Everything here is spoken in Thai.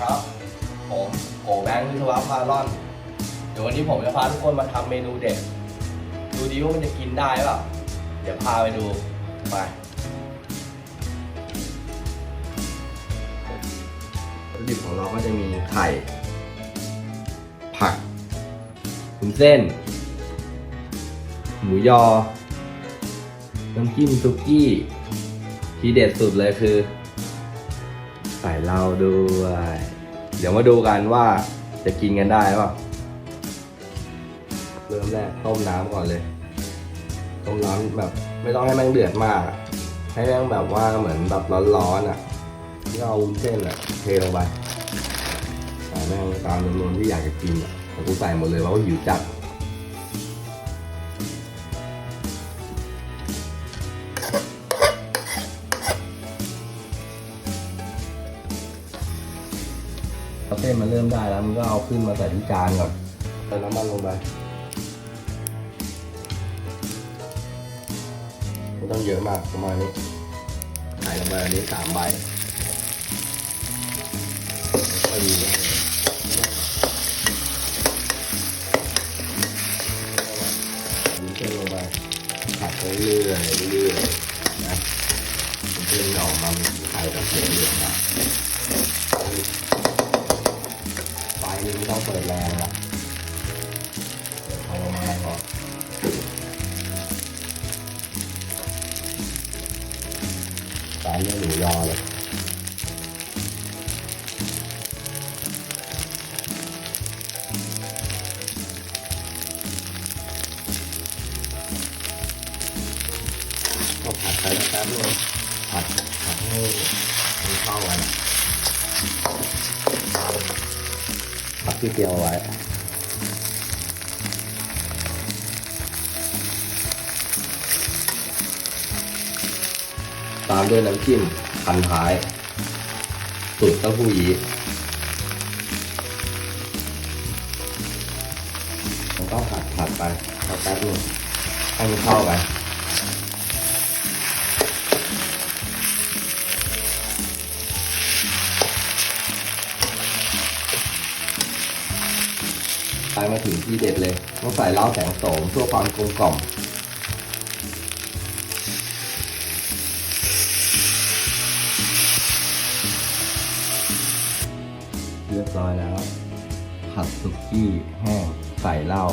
ครับ ผมโอแบงค์วิศวะพารอน เดี๋ยววันนี้ผมจะพาทุกคนมาทำเมนูเด็ด ดูดิว่ามันจะกินได้เปล่า เดี๋ยวพาไปดู ไปวัตถุดิบของเราก็จะมีไข่ ผักขุนเส้น หมูยอ น้ำจิ้มซุกี้ ที่เด็ดสุดเลยคือใส่เหล้าด้วย เดี๋ยวมาดูกันว่าจะกินกันได้ป่ะเริ่มแรกต้มน้ำก่อนเลย ต้มน้ำแบบไม่ต้องให้แม่งเดือดมาก ให้แม่งแบบว่าเหมือนแบบร้อนๆอะที่เราวุ้นเส้นอะเทลงไปใส่แม่งตามจำนวนที่อยากจะกินอะแต่กูใส่หมดเลยเพราะว่าหิวจัด เส้นมันเริ่มได้แล้วมันก็เอาขึ้นมาใส่ที่จานก่อนใส่น้ำมันลงไปไม่ต้องเยอะมากประมาณนี้ใส่ลงไปอันนี้สามใบพอดีดีเส้นลงไปผัดไปเรื่อยเรื่อยนะเส้นออกมาเป็นสีไข่กับสีเหลืองนะ ไฟนี่ไม่ต้องเปิดแรงละเปิดพอประมาณพอตามด้วยหมูยอเลยก็ผัดไปแล้วแป๊บนึงผัดผัดให้เข้ากัน ที่เตรียมเอาไว้ ตามด้วยน้ำจิ้มพันท้ายสูตรเต้าหู้ยี้มันก็ผัดผัดไปสักแป๊บนึงให้มันเข้าไป ไปมาถึงที่เด็ดเลยต้องใส่เหล้าแสงโสมเพื่อความกลมกล่อมเรียบร้อยแล้วผัดสุกี้แห้งใส่เหล้า